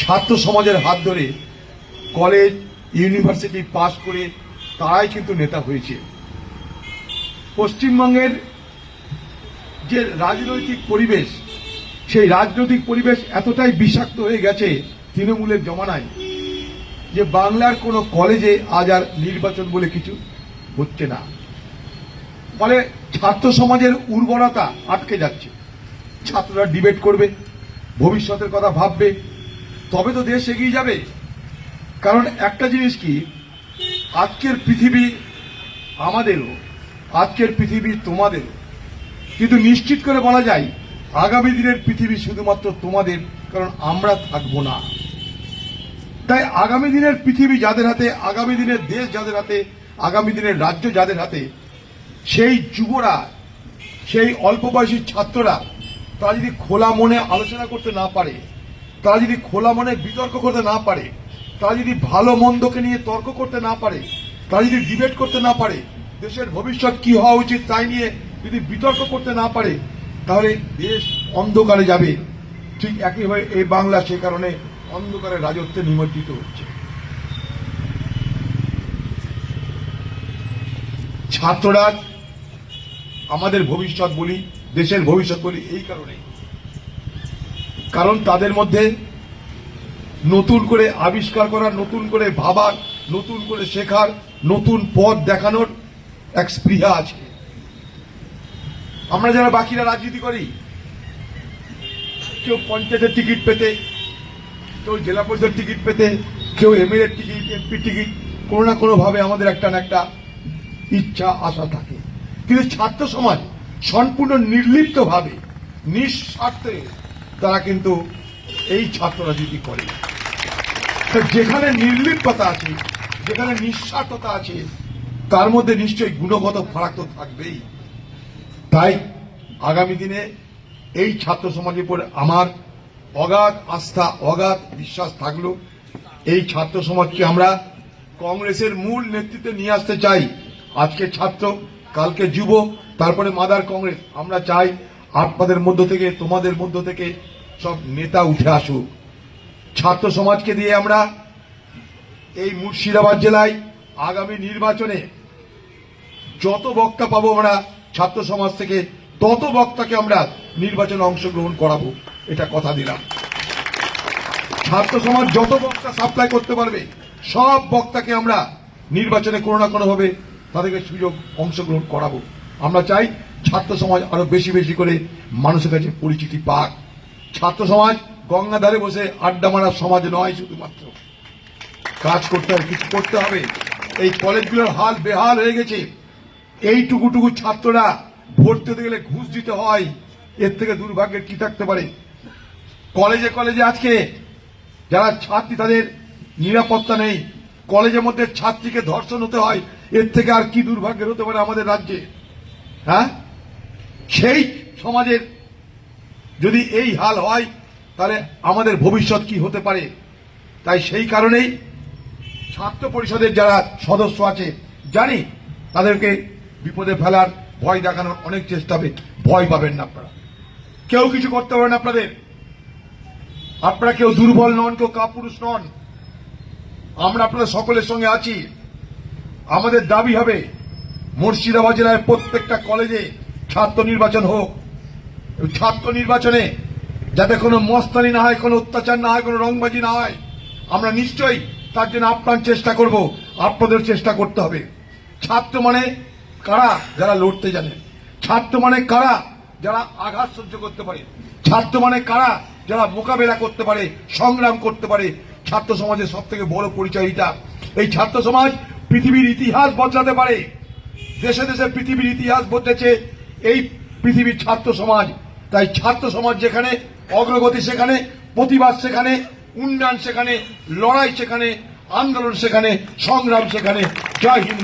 ছাত্র সমাজের হাত ধরে কলেজ, ইউনিভার্সিটি পাশ করে তারাই কিন্তু নেতা হয়েছে। পশ্চিমবঙ্গের যে রাজনৈতিক পরিবেশ, সেই রাজনৈতিক পরিবেশ এতটাই বিষাক্ত হয়ে গেছে তৃণমূলের জমানায় যে বাংলার কোনো কলেজে আজ আর নির্বাচন বলে কিছু হচ্ছে না। ফলে ছাত্র সমাজের উর্বরতা আটকে যাচ্ছে। ছাত্ররা ডিবেট করবে, ভবিষ্যতের কথা ভাববে তবে তো দেশ এগিয়ে যাবে। কারণ একটা জিনিস কি, আজকের পৃথিবী আমাদেরও, আজকের পৃথিবী তোমাদেরও কিন্তু নিশ্চিত করে বলা যায়, আগামী দিনের পৃথিবী শুধুমাত্র তোমাদের, কারণ আমরা থাকব না। তাই আগামী দিনের পৃথিবী যাদের হাতে, আগামী দিনের দেশ যাদের হাতে, আগামী দিনের রাজ্য যাদের হাতে, সেই যুবরা, সেই অল্প বয়সী ছাত্ররা, তারা যদি খোলা মনে আলোচনা করতে না পারে তারা যদি খোলা মনে বিতর্ক করতে না পারে, তারা যদি ভালো মন্দকে নিয়ে তর্ক করতে না পারে, তারা যদি ডিবেট করতে না পারে, দেশের ভবিষ্যৎ কি হওয়া উচিত তাই নিয়ে যদি বিতর্ক করতে না পারে, তাহলে দেশ অন্ধকারে যাবে। ঠিক একইভাবে এই বাংলা সে কারণে অন্ধকারে রাজত্বে নিমজ্জিত হচ্ছে। ছাত্ররা আমাদের ভবিষ্যৎ বলি, দেশের ভবিষ্যৎ বলি এই কারণে কারণ তাদের মধ্যে নতুন করে আবিষ্কার করার নতুন করে ভাবার, নতুন করে শেখার, নতুন পথ দেখানোর এক স্পৃহা আছে। আমরা যারা বাকিরা রাজনীতি করি, কেউ পঞ্চায়েতের টিকিট পেতে, কেউ জেলা পরিষদের টিকিট পেতে, কেউ এমএলএ টিকিট, এমপি টিকিট, কোনো না কোনোভাবে আমাদের একটা না একটা ইচ্ছা, আশা থাকে। কিন্তু ছাত্র সমাজ সম্পূর্ণ নির্লিপ্তভাবে, নিঃস্বার্থে তারা কিন্তু এই ছাত্র রাজনীতি করে। যেখানে নির্লিপ্ততা আছে, যেখানে নিঃস্বার্থতা আছে, তার মধ্যে নিশ্চয়ই গুণগত ফারাক তো থাকবেই। তাই আগামী দিনে এই ছাত্র সমাজের উপর আমার অগাধ আস্থা, অগাধ বিশ্বাস থাকল। এই ছাত্র সমাজকে আমরা কংগ্রেসের মূল নেতৃত্বে নিয়ে আসতে চাই। আজকে ছাত্র, কালকে যুব, তারপরে মাদার কংগ্রেস। আমরা চাই আপনাদের মধ্য থেকে, তোমাদের মধ্য থেকে সব নেতা উঠে আসুক। ছাত্র সমাজকে দিয়ে আমরা এই মুর্শিদাবাদ জেলায় আগামী নির্বাচনে যত বক্তা পাবো আমরা, ছাত্র সমাজ থেকে তত বক্তাকে আমরা নির্বাচনে অংশগ্রহণ করাবো, এটা কথা দিলাম। ছাত্র সমাজ যত বক্তা সাপ্লাই করতে পারবে, সব বক্তাকে আমরা নির্বাচনে কোনো না কোনোভাবে তাদেরকে সুযোগ অংশগ্রহণ করাবো। আমরা চাই ছাত্র সমাজ আরও বেশি বেশি করে মানুষের কাছে পরিচিতি পাক। ছাত্র সমাজ গঙ্গাধারে বসে আড্ডা মারার সমাজ নয় শুধুমাত্র। কাজ করতে হবে, কিছু করতে হবে। এই কলেজগুলোর হাল বেহাল হয়ে গেছে। এইটুকুটুকু ছাত্ররা ভর্তি হতে গেলে ঘুষ দিতে হয়। এর থেকে দুর্ভাগ্যের কি থাকতে পারে? কলেজে কলেজে আজকে যারা ছাত্রী তাদের নিরাপত্তা নেই। কলেজের মধ্যে ছাত্রীকে ধর্ষণ হতে হয়। এর থেকে আর কি দুর্ভাগ্যের হতে পারে আমাদের রাজ্যে? হ্যাঁ? সেই সমাজের যদি এই হাল হয়, তাহলে আমাদের ভবিষ্যৎ কি হতে পারে? তাই সেই কারণেই ছাত্র পরিষদের যারা সদস্য আছে, জানি তাদেরকে বিপদে ফেলার ভয় দেখানোর অনেক চেষ্টা হবে। ভয় পাবেন না আপনারা। কেউ কিছু করতে পারেন আপনাদের। আপনারা কেউ দুর্বল নন, কেউ কাপুরুষ নন। আমরা আপনাদের সকলের সঙ্গে আছি। আমাদের দাবি হবে মুর্শিদাবাদ জেলার প্রত্যেকটা কলেজে ছাত্র নির্বাচন হোক। ছাত্র নির্বাচনে যাতে কোনো মস্তানি না হয়, কোনো অত্যাচার না হয়, কোনো রংবাজি না হয়, আমরা নিশ্চয়ই তার জন্য আপ্রাণ চেষ্টা করব, আপনাদের চেষ্টা করতে হবে। ছাত্র মানে কারা যারা লড়তে জানে? ছাত্র মানে কারা যারা আঘাত সহ্য করতে পারে? ছাত্র মানে কারা যারা মোকাবেলা করতে পারে, সংগ্রাম করতে পারে? ছাত্র সমাজের সব থেকে বড় পরিচয় এটা এই ছাত্র সমাজ পৃথিবীর ইতিহাস বদলাতে পারে। দেশে দেশে পৃথিবীর ইতিহাস বদলেছে, এই পৃথিবীর ছাত্র সমাজ। তাই ছাত্র সমাজ যেখানে, অগ্রগতি সেখানে, প্রতিবাদ সেখানে, উন্নয়ন সেখানে, লড়াই সেখানে, আন্দোলন সেখানে, সংগ্রাম সেখানে। জয় হিন্দ।